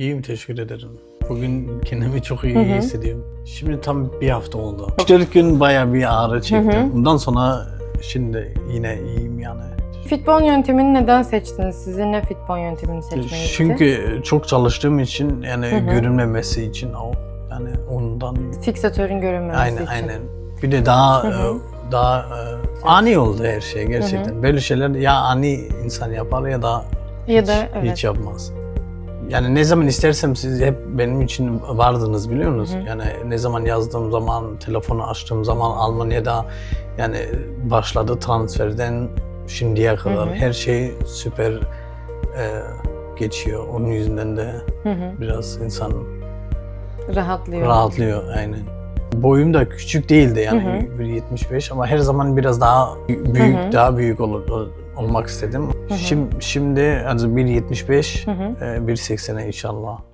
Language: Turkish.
İyiyim teşekkür ederim. Bugün kendimi çok iyi Hı hı. hissediyorum. Şimdi tam bir hafta oldu. 3-4 gün bayağı bir ağrı çektim. Bundan sonra şimdi yine iyiyim yani. Fitbon yöntemini neden seçtiniz? Sizi ne fitbon yöntemini seçmeye itti? Çünkü çok çalıştığım için yani Hı hı. görünmemesi için o yani ondan Fiksatörün görünmemesi aynen için. aynen. Bir de daha Hı hı. e, daha e, ani oldu her şey gerçekten. Böyle şeyler ya ani insan yapar ya da Ya hiç, da evet. hiç yapmaz. Yani ne zaman istersem siz hep benim için vardınız biliyor musunuz? Hı. Yani ne zaman yazdığım zaman, telefonu açtığım zaman Almanya'da yani başladı transferden şimdiye kadar Hı hı. her şey süper e, geçiyor. Onun yüzünden de Hı hı. biraz insan Rahatlıyor. rahatlıyor aynen. Boyum da küçük değildi yani Hı hı. 1.75 ama her zaman biraz daha büyük Hı hı. daha büyük ol, ol- olmak istedim. hı. Şimdi, şimdi also 1.75 Hı hı. e, 1.80'e inşallah.